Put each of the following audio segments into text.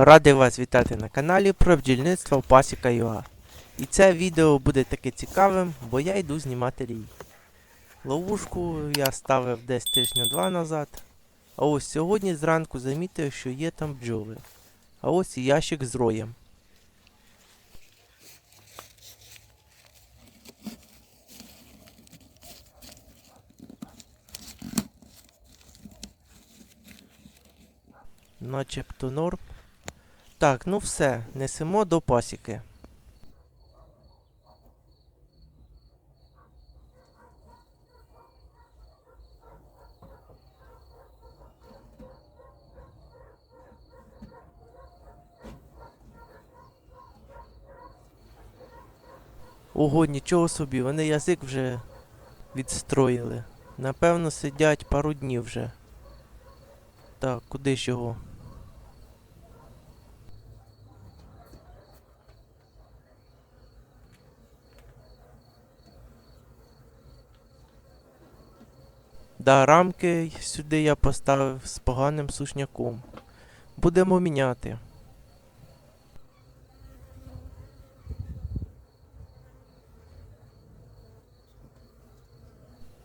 Радий вас вітати на каналі про бджільництво Пасіка ЮА. І це відео буде таке цікавим, бо я йду знімати рій. Ловушку я ставив десь тижня два назад. А ось сьогодні зранку замітив, що є там бджоли. А ось і ящик з роєм. Начебто норм. Так, ну все, несемо до пасіки. Ого, нічого собі, вони язик вже відстроїли. Напевно, сидять пару днів вже. Так, куди ж його? Да, рамки сюди я поставив з поганим сушняком. Будемо міняти.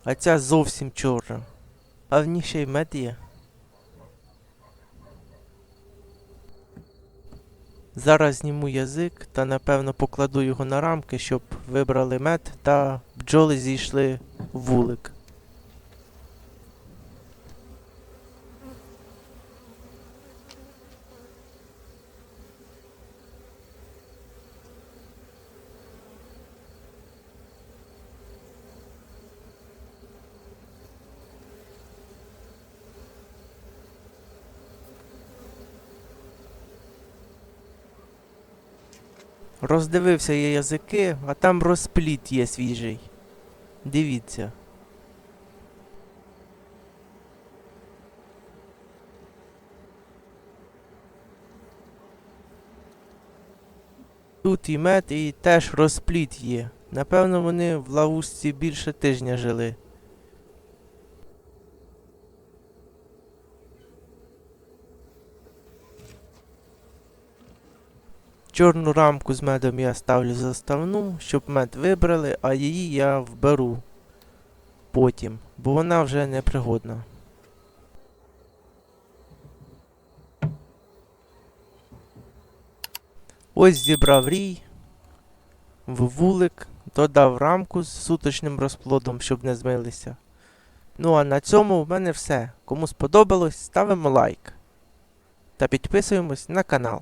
А ця зовсім чорна. А в ній ще й мед є. Зараз зніму язик та напевно покладу його на рамки, щоб вибрали мед та бджоли зійшли в вулик. Роздивився я язики, а там розпліт є свіжий. Дивіться. Тут і мед, і теж розпліт є. Напевно, вони в лавушці більше тижня жили. Чорну рамку з медом я ставлю заставну, щоб мед вибрали, а її я вберу потім, бо вона вже непригодна. Ось зібрав рій, в вулик, додав рамку з суточним розплодом, щоб не змилися. Ну а на цьому в мене все. Кому сподобалось, ставимо лайк та підписуємось на канал.